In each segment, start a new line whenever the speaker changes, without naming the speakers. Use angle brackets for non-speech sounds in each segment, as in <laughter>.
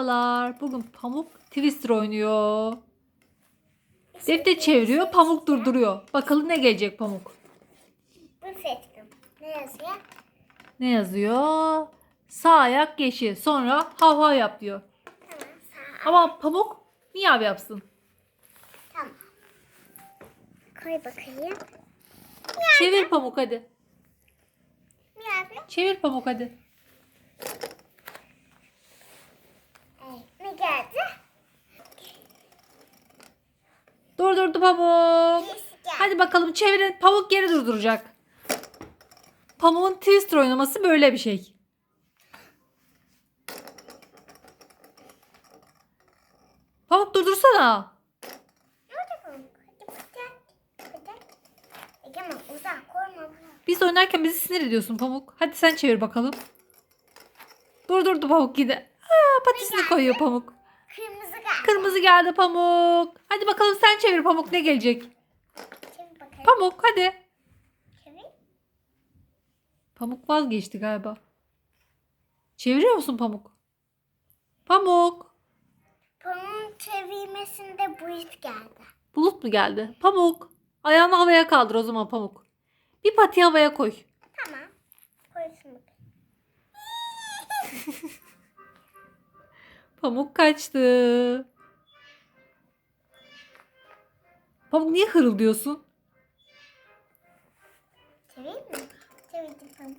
Merhabalar. Bugün Pamuk Twister oynuyor. Defter çeviriyor, Pamuk durduruyor. Bakalım ne gelecek Pamuk.
Bu seçtim. Ne yazıyor?
Ne yazıyor? Sağ ayak yeşil. Sonra hav hav yap diyor.
Tamam sağ.
Ama Pamuk miyav yapsın.
Tamam. Koy bakayım.
Çevir Pamuk hadi.
Yapayım?
Çevir Pamuk hadi.
Evet. Ne geldi?
Durdurdu Pamuk. Hadi bakalım çevirin. Pamuk geri durduracak. Pamuk'un Twister oynaması böyle bir şey. Pamuk durdursana. Biz oynarken bizi sinir ediyorsun Pamuk. Hadi sen çevir bakalım. Durdurdu Pamuk yine. Aa, patisini koyuyor Pamuk.
Kırmızı.
Kırmızı geldi Pamuk. Hadi bakalım sen çevir Pamuk ne gelecek? Pamuk hadi.
Çevir.
Pamuk vazgeçti galiba. Çeviriyor musun Pamuk? Pamuk.
Bunun çevirmesinde bu iş geldi.
Bulut mu geldi? Pamuk. Ayağını havaya kaldır o zaman Pamuk. Bir pati havaya koy.
Tamam. Koysun. <laughs>
Pamuk kaçtı. Pamuk niye hırıldıyorsun?
Çevireyim mi? Çevirdim pamuk.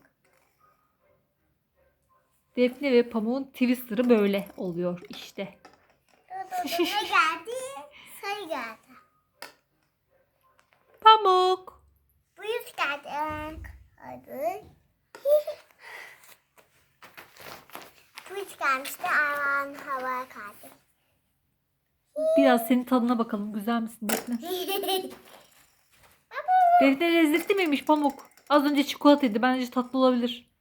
Defne ve Pamuk'un Twister'ı böyle oluyor işte.
Dur dur dur. Ne geldi? Sarı geldi.
Pamuk.
Bu yüz geldi. Hadi. <laughs> Bu yüz gelmişti. Ayağın havaya kaldı.
Biraz senin tadına bakalım. Güzel misin Defne? <laughs> Defne lezzetli miymiş Pamuk? Az önce çikolataydı. Bence tatlı olabilir.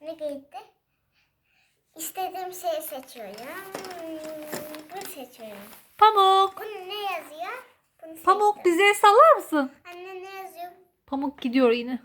Ne geldi? İstediğim şeyi seçiyorum. Bunu seçiyorum.
Pamuk.
Bunu ne yazıyor? Bunu
Pamuk
seçtim.
bize el sallar mısın?
Anne ne yazıyor?
Pamuk gidiyor yine.